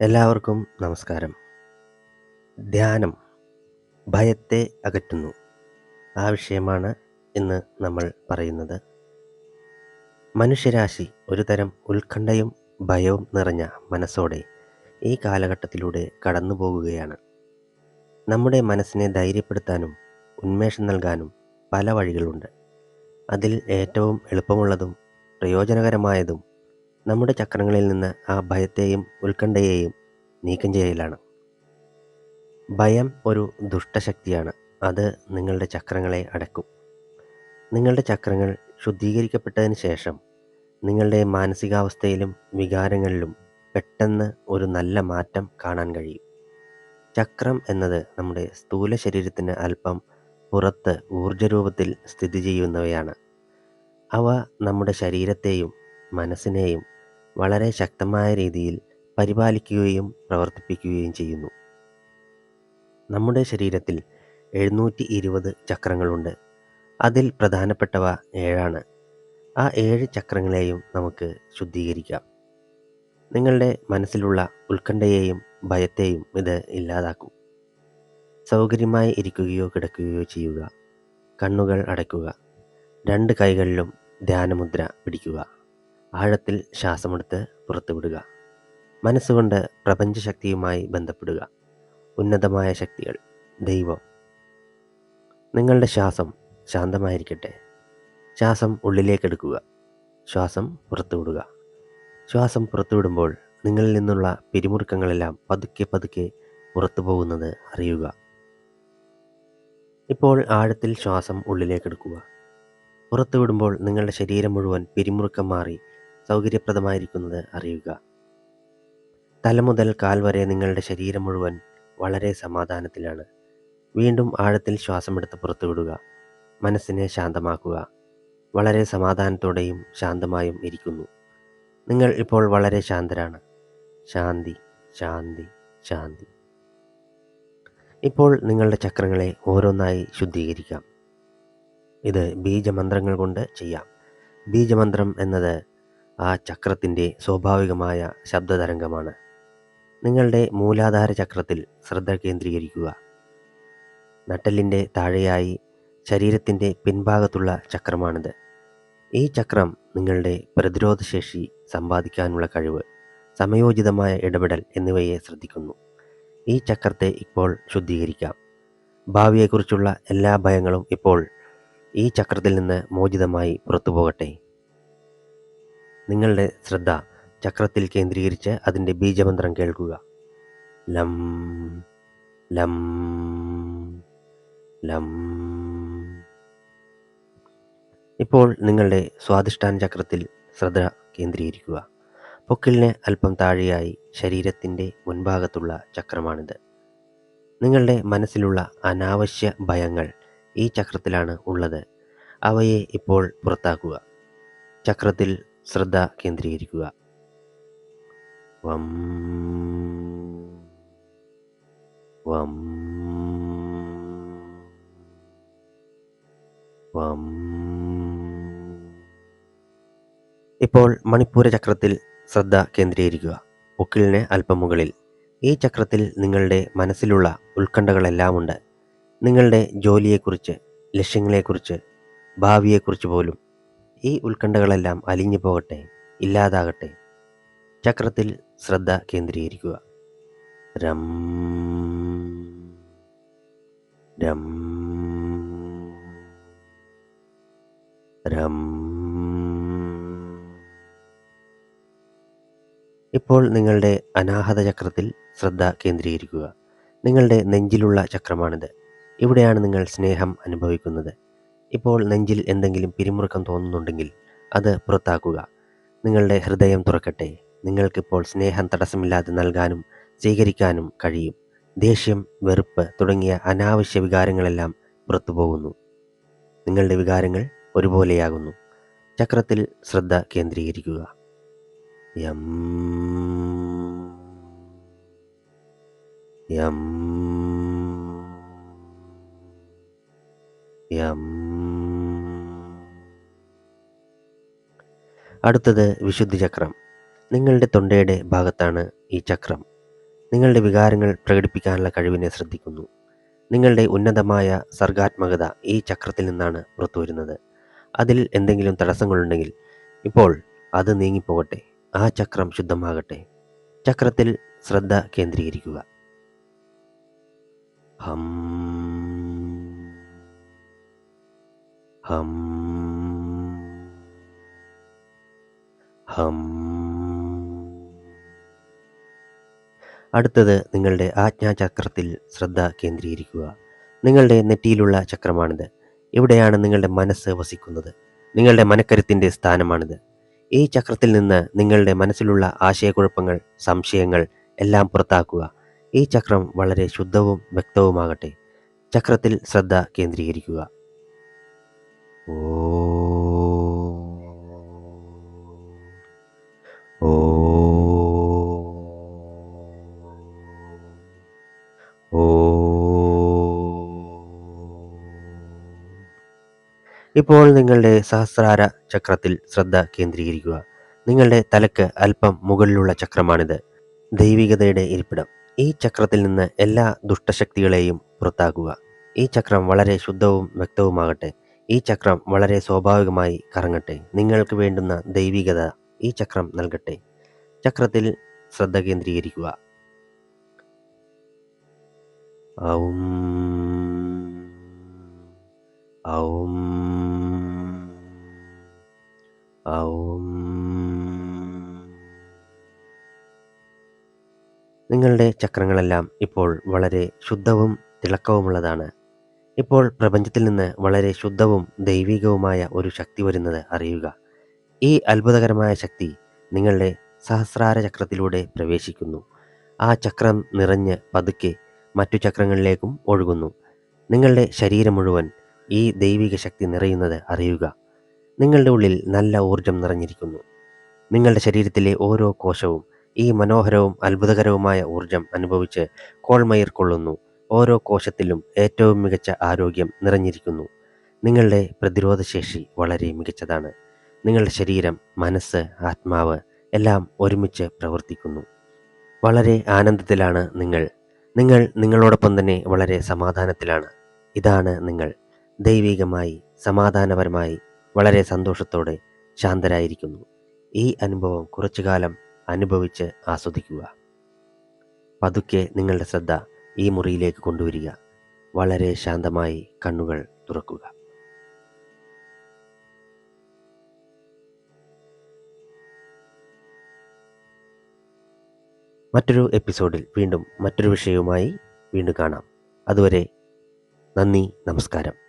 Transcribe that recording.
എല്ലാവർക്കും നമസ്കാരം. ധ്യാനം ഭയത്തെ അകറ്റുന്നു. ആ വിഷയമാണ് ഇന്ന് നമ്മൾ പറയുന്നത്. മനുഷ്യരാശി ഒരു തരം ഉത്കണ്ഠയും ഭയവും നിറഞ്ഞ മനസ്സോടെ ഈ കാലഘട്ടത്തിലൂടെ കടന്നു പോകുകയാണ്. നമ്മുടെ മനസ്സിനെ ധൈര്യപ്പെടുത്താനും ഉന്മേഷം നൽകാനും പല വഴികളുണ്ട്. അതിൽ ഏറ്റവും എളുപ്പമുള്ളതും പ്രയോജനകരമായതും നമ്മുടെ ചക്രങ്ങളിൽ നിന്ന് ആ ഭയത്തെയും ഉത്കണ്ഠയെയും നീക്കം ചെയ്യലാണ്. ഭയം ഒരു ദുഷ്ടശക്തിയാണ്. അത് നിങ്ങളുടെ ചക്രങ്ങളെ അടക്കും നിങ്ങളുടെ ചക്രങ്ങൾ ശുദ്ധീകരിക്കപ്പെട്ടതിന് ശേഷം നിങ്ങളുടെ മാനസികാവസ്ഥയിലും വികാരങ്ങളിലും പെട്ടെന്ന് ഒരു നല്ല മാറ്റം കാണാൻ കഴിയും. ചക്രം എന്നത് നമ്മുടെ സ്ഥൂല ശരീരത്തിന് അല്പം പുറത്ത് ഊർജരൂപത്തിൽ സ്ഥിതി ചെയ്യുന്നവയാണ്. അവ നമ്മുടെ ശരീരത്തെയും മനസ്സിനെയും വളരെ ശക്തമായ രീതിയിൽ പരിപാലിക്കുകയും പ്രവർത്തിപ്പിക്കുകയും ചെയ്യുന്നു. നമ്മുടെ ശരീരത്തിൽ എഴുന്നൂറ്റി ഇരുപത് ചക്രങ്ങളുണ്ട്. അതിൽ പ്രധാനപ്പെട്ടവ ഏഴാണ്. ആ ഏഴ് ചക്രങ്ങളെയും നമുക്ക് ശുദ്ധീകരിക്കാം. നിങ്ങളുടെ മനസ്സിലുള്ള ഉത്കണ്ഠയെയും ഭയത്തെയും ഇത് ഇല്ലാതാക്കും. സൗകര്യമായി ഇരിക്കുകയോ കിടക്കുകയോ ചെയ്യുക. കണ്ണുകൾ അടയ്ക്കുക. രണ്ട് കൈകളിലും ധ്യാനമുദ്ര പിടിക്കുക. ആഴത്തിൽ ശ്വാസമെടുത്ത് പുറത്തുവിടുക. മനസ്സുകൊണ്ട് പ്രപഞ്ചശക്തിയുമായി ബന്ധപ്പെടുക. ഉന്നതമായ ശക്തികൾ ദൈവം. നിങ്ങളുടെ ശ്വാസം ശാന്തമായിരിക്കട്ടെ. ശ്വാസം ഉള്ളിലേക്കെടുക്കുക. ശ്വാസം പുറത്തുവിടുക. ശ്വാസം പുറത്തുവിടുമ്പോൾ നിങ്ങളിൽ നിന്നുള്ള പിരിമുറുക്കങ്ങളെല്ലാം പതുക്കെ പതുക്കെ പുറത്തു പോകുന്നത് അറിയുക. ഇപ്പോൾ ആഴത്തിൽ ശ്വാസം ഉള്ളിലേക്കെടുക്കുക. പുറത്തുവിടുമ്പോൾ നിങ്ങളുടെ ശരീരം മുഴുവൻ പിരിമുറുക്കം മാറി സൗകര്യപ്രദമായിരിക്കുന്നത് അറിയുക. തല മുതൽ കാൽ വരെ നിങ്ങളുടെ ശരീരം മുഴുവൻ വളരെ സമാധാനത്തിലാണ്. വീണ്ടും ആഴത്തിൽ ശ്വാസമെടുത്ത് പുറത്തുവിടുക. മനസ്സിനെ ശാന്തമാക്കുക. വളരെ സമാധാനത്തോടെയും ശാന്തമായും ഇരിക്കുന്നു. നിങ്ങൾ ഇപ്പോൾ വളരെ ശാന്തരാണ്. ശാന്തി ശാന്തി ശാന്തി. ഇപ്പോൾ നിങ്ങളുടെ ചക്രങ്ങളെ ഓരോന്നായി ശുദ്ധീകരിക്കാം. ഇത് ബീജമന്ത്രങ്ങൾ കൊണ്ട് ചെയ്യാം. ബീജമന്ത്രം എന്നത് ആ ചക്രത്തിന്റെ സ്വാഭാവികമായ ശബ്ദതരംഗമാണ്. നിങ്ങളുടെ മൂലാധാര ചക്രത്തിൽ ശ്രദ്ധ കേന്ദ്രീകരിക്കുക. നട്ടലിന്റെ താഴെയായി ശരീരത്തിന്റെ പിൻഭാഗത്തുള്ള ചക്രമാണിത്. ഈ ചക്രം നിങ്ങളുടെ പ്രതിരോധശേഷി സമ്പാദിക്കാനുള്ള കഴിവ് സമയോചിതമായ ഇടപെടൽ എന്നിവയെ ശ്രദ്ധിക്കുന്നു. ഈ ചക്രത്തെ ഇപ്പോൾ ശുദ്ധീകരിക്കാം. ഭാവിയെക്കുറിച്ചുള്ള എല്ലാ ഭയങ്ങളും ഇപ്പോൾ ഈ ചക്രത്തിൽ നിന്ന് മോചിതമായി പുറത്തു പോകട്ടെ നിങ്ങളുടെ ശ്രദ്ധ ചക്രത്തിൽ കേന്ദ്രീകരിച്ച് അതിന്റെ ബീജമന്ത്രം കേൾക്കുക. ലം ലം ലം. ഇപ്പോൾ നിങ്ങളുടെ സ്വാധിഷ്ഠാന ചക്രത്തിൽ ശ്രദ്ധ കേന്ദ്രീകരിക്കുക. പൊക്കിളിന് അല്പം താഴെയായി ശരീരത്തിന്റെ മുൻഭാഗത്തുള്ള ചക്രമാണിത്. നിങ്ങളുടെ മനസ്സിലുള്ള അനാവശ്യ ഭയങ്ങൾ ഈ ചക്രത്തിലാണ് ഉള്ളത്. അവയെ ഇപ്പോൾ പുറത്താക്കുക. ചക്രത്തിൽ ശ്രദ്ധ കേന്ദ്രീകരിക്കുക. വം. വം. വം. ഇപ്പോൾ മണിപ്പൂര ചക്രത്തിൽ ശ്രദ്ധ കേന്ദ്രീകരിക്കുക. പൊക്കിളിന് അല്പം മുകളിൽ ഈ ചക്രത്തിൽ നിങ്ങളുടെ മനസ്സിലുള്ള ഉത്കണ്ഠകളെല്ലാമുണ്ട്. നിങ്ങളുടെ ജോലിയെക്കുറിച്ച് ലക്ഷ്യങ്ങളെക്കുറിച്ച് ഭാവിയെക്കുറിച്ച് പോലും. ഈ ഉത്കണ്ഠകളെല്ലാം അലിഞ്ഞു പോകട്ടെ ഇല്ലാതാകട്ടെ. ചക്രത്തിൽ ശ്രദ്ധ കേന്ദ്രീകരിക്കുക. രം രം രം. ഇപ്പോൾ നിങ്ങളുടെ അനാഹത ചക്രത്തിൽ ശ്രദ്ധ കേന്ദ്രീകരിക്കുക. നിങ്ങളുടെ നെഞ്ചിലുള്ള ചക്രമാണിത്. ഇവിടെയാണ് നിങ്ങൾ സ്നേഹം അനുഭവിക്കുന്നത്. ഇപ്പോൾ നെഞ്ചിൽ എന്തെങ്കിലും പിരിമുറുക്കം തോന്നുന്നുണ്ടെങ്കിൽ അത് പുറത്താക്കുക. നിങ്ങളുടെ ഹൃദയം തുറക്കട്ടെ. നിങ്ങൾക്കിപ്പോൾ സ്നേഹം തടസ്സമില്ലാതെ നൽകാനും സ്വീകരിക്കാനും കഴിയും. ദേഷ്യം വെറുപ്പ് തുടങ്ങിയ അനാവശ്യ വികാരങ്ങളെല്ലാം പുറത്തു പോകുന്നു നിങ്ങളുടെ വികാരങ്ങൾ ഒരുപോലെയാകുന്നു. ചക്രത്തിൽ ശ്രദ്ധ കേന്ദ്രീകരിക്കുക. യം. യം. യം. അടുത്തത് വിശുദ്ധി ചക്രം. നിങ്ങളുടെ തൊണ്ടയുടെ ഭാഗത്താണ് ഈ ചക്രം. നിങ്ങളുടെ വികാരങ്ങൾ പ്രകടിപ്പിക്കാനുള്ള കഴിവിനെ ശ്രദ്ധിക്കുന്നു. നിങ്ങളുടെ ഉന്നതമായ സർഗാത്മകത ഈ ചക്രത്തിൽ നിന്നാണ് പുറത്തുവരുന്നത്. അതിൽ എന്തെങ്കിലും തടസ്സങ്ങളുണ്ടെങ്കിൽ ഇപ്പോൾ അത് നീങ്ങിപ്പോകട്ടെ. ആ ചക്രം ശുദ്ധമാകട്ടെ. ചക്രത്തിൽ ശ്രദ്ധ കേന്ദ്രീകരിക്കുക. ഹം. ഹം. ഹം അടുത്തത് നിങ്ങളുടെ ആജ്ഞാചക്രത്തിൽ ശ്രദ്ധ കേന്ദ്രീകരിക്കുക. നിങ്ങളുടെ നെറ്റിയിലുള്ള ചക്രമാണിത്. ഇവിടെയാണ് നിങ്ങളുടെ മനസ്സ് വസിക്കുന്നത്. നിങ്ങളുടെ മനക്കരുത്തിന്റെ സ്ഥാനമാണിത്. ഈ ചക്രത്തിൽ നിന്ന് നിങ്ങളുടെ മനസ്സിലുള്ള ആശയക്കുഴപ്പങ്ങൾ സംശയങ്ങൾ എല്ലാം പുറത്താക്കുക. ഈ ചക്രം വളരെ ശുദ്ധവും വ്യക്തവുമാകട്ടെ. ചക്രത്തിൽ ശ്രദ്ധ കേന്ദ്രീകരിക്കുക. ഓ. ഇപ്പോൾ നിങ്ങളുടെ സഹസ്രാര ചക്രത്തിൽ ശ്രദ്ധ കേന്ദ്രീകരിക്കുക. നിങ്ങളുടെ തലക്ക് അല്പം മുകളിലുള്ള ചക്രമാണിത്. ദൈവികതയുടെ ഇരിപ്പിടം. ഈ ചക്രത്തിൽ നിന്ന് എല്ലാ ദുഷ്ടശക്തികളെയും പുറത്താക്കുക. ഈ ചക്രം വളരെ ശുദ്ധവും വ്യക്തവുമാകട്ടെ. ഈ ചക്രം വളരെ സ്വാഭാവികമായി കറങ്ങട്ടെ. നിങ്ങൾക്ക് വേണ്ടുന്ന ദൈവികത ഈ ചക്രം നൽകട്ടെ. ചക്രത്തിൽ ശ്രദ്ധ കേന്ദ്രീകരിക്കുക. ഔം. ഔം. നിങ്ങളുടെ ചക്രങ്ങളെല്ലാം ഇപ്പോൾ വളരെ ശുദ്ധവും തിളക്കവുമുള്ളതാണ്. ഇപ്പോൾ പ്രപഞ്ചത്തിൽ നിന്ന് വളരെ ശുദ്ധവും ദൈവികവുമായ ഒരു ശക്തി വരുന്നത് അറിയുക. ഈ അത്ഭുതകരമായ ശക്തി നിങ്ങളുടെ സഹസ്രാര ചക്രത്തിലൂടെ പ്രവേശിക്കുന്നു. ആ ചക്രം നിറഞ്ഞ് പതുക്കെ മറ്റു ചക്രങ്ങളിലേക്കും ഒഴുകുന്നു. നിങ്ങളുടെ ശരീരം മുഴുവൻ ഈ ദൈവിക ശക്തി നിറയുന്നത് അറിയുക. നിങ്ങളുടെ ഉള്ളിൽ നല്ല ഊർജം നിറഞ്ഞിരിക്കുന്നു. നിങ്ങളുടെ ശരീരത്തിലെ ഓരോ കോശവും ഈ മനോഹരവും അത്ഭുതകരവുമായ ഊർജം അനുഭവിച്ച് കോൾമയിർ കൊള്ളുന്നു. ഓരോ കോശത്തിലും ഏറ്റവും മികച്ച ആരോഗ്യം നിറഞ്ഞിരിക്കുന്നു. നിങ്ങളുടെ പ്രതിരോധശേഷി വളരെ മികച്ചതാണ്. നിങ്ങളുടെ ശരീരം മനസ്സ് ആത്മാവ് എല്ലാം ഒരുമിച്ച് പ്രവർത്തിക്കുന്നു. വളരെ ആനന്ദത്തിലാണ് നിങ്ങൾ. നിങ്ങൾ നിങ്ങളോടൊപ്പം തന്നെ വളരെ സമാധാനത്തിലാണ്. ഇതാണ് നിങ്ങൾ. ദൈവികമായി സമാധാനപരമായി വളരെ സന്തോഷത്തോടെ ശാന്തരായിരിക്കുന്നു. ഈ അനുഭവം കുറച്ചു കാലം അനുഭവിച്ച് ആസ്വദിക്കുക. പതുക്കെ നിങ്ങളുടെ ശ്രദ്ധ ഈ മുറിയിലേക്ക് കൊണ്ടുവരിക. വളരെ ശാന്തമായി കണ്ണുകൾ തുറക്കുക. മറ്റൊരു എപ്പിസോഡിൽ വീണ്ടും മറ്റൊരു വിഷയവുമായി വീണ്ടും കാണാം. അതുവരെ നന്ദി നമസ്കാരം.